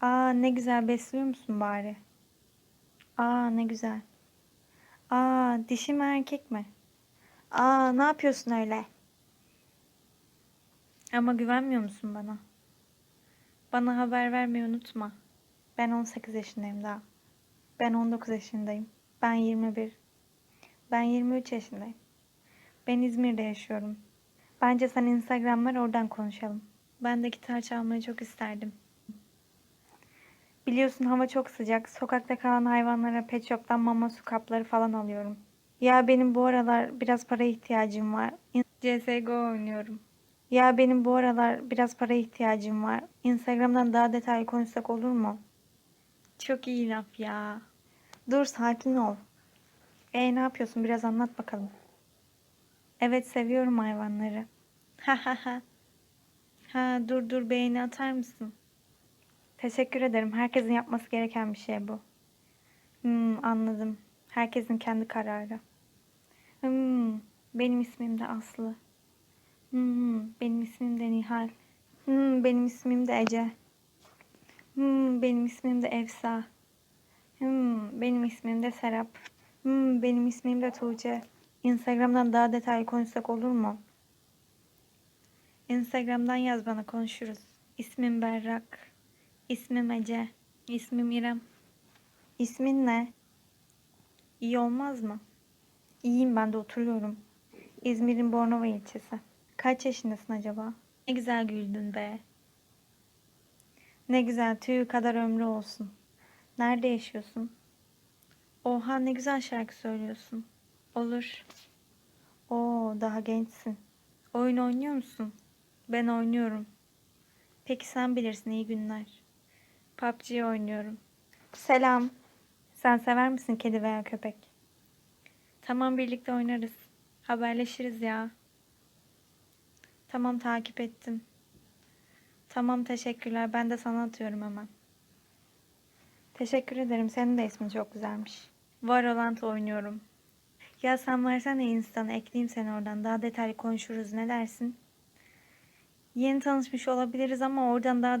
Aa ne güzel besliyor musun bari? Aa ne güzel. Aa dişi mi erkek mi? Aa ne yapıyorsun öyle? Ama güvenmiyor musun bana? Bana haber vermeyi unutma. Ben 18 yaşındayım daha. Ben 19 yaşındayım. Ben 21. Ben 23 yaşındayım. Ben İzmir'de yaşıyorum. Bence sen Instagram ver oradan konuşalım. Ben de gitar çalmayı çok isterdim. Biliyorsun hava çok sıcak. Sokakta kalan hayvanlara pet shop'tan mama su kapları falan alıyorum. Ya benim bu aralar biraz para ihtiyacım var. CSGO oynuyorum. Ya benim bu aralar biraz para ihtiyacım var. Instagram'dan daha detaylı konuşsak olur mu? Çok iyi laf ya. Dur sakin ol. E ne yapıyorsun? Biraz anlat bakalım. Evet seviyorum hayvanları. Ha ha ha. Ha dur dur beğeni atar mısın? Teşekkür ederim. Herkesin yapması gereken bir şey bu. Hmm, anladım. Herkesin kendi kararı. Hmm, benim ismim de Aslı. Hmm, benim ismim de Nihal. Hmm, benim ismim de Ece. Hmm, benim ismim de Efsa. Hmm, benim ismim de Serap. Hmm, benim ismim de Tuğçe. Instagram'dan daha detaylı konuşsak olur mu? Instagram'dan yaz bana konuşuruz. İsmim Berrak. İsmim Ece. İsmim İrem. İsmin ne? İyi olmaz mı? İyiyim ben de oturuyorum. İzmir'in Bornova ilçesi. Kaç yaşındasın acaba? Ne güzel güldün be. Ne güzel tüyü kadar ömrü olsun. Nerede yaşıyorsun? Oha ne güzel şarkı söylüyorsun. Olur. Oo daha gençsin. Oyun oynuyor musun? Ben oynuyorum. Peki sen bilirsin iyi günler. PUBG oynuyorum. Selam. Sen sever misin kedi veya köpek? Tamam birlikte oynarız. Haberleşiriz ya. Tamam takip ettim. Tamam teşekkürler. Ben de sana atıyorum hemen. Teşekkür ederim. Senin de ismin çok güzelmiş. Valorant oynuyorum. Ya sen versene Insta'na ekleyeyim seni oradan. Daha detaylı konuşuruz. Ne dersin? Yeni tanışmış olabiliriz ama oradan daha detaylı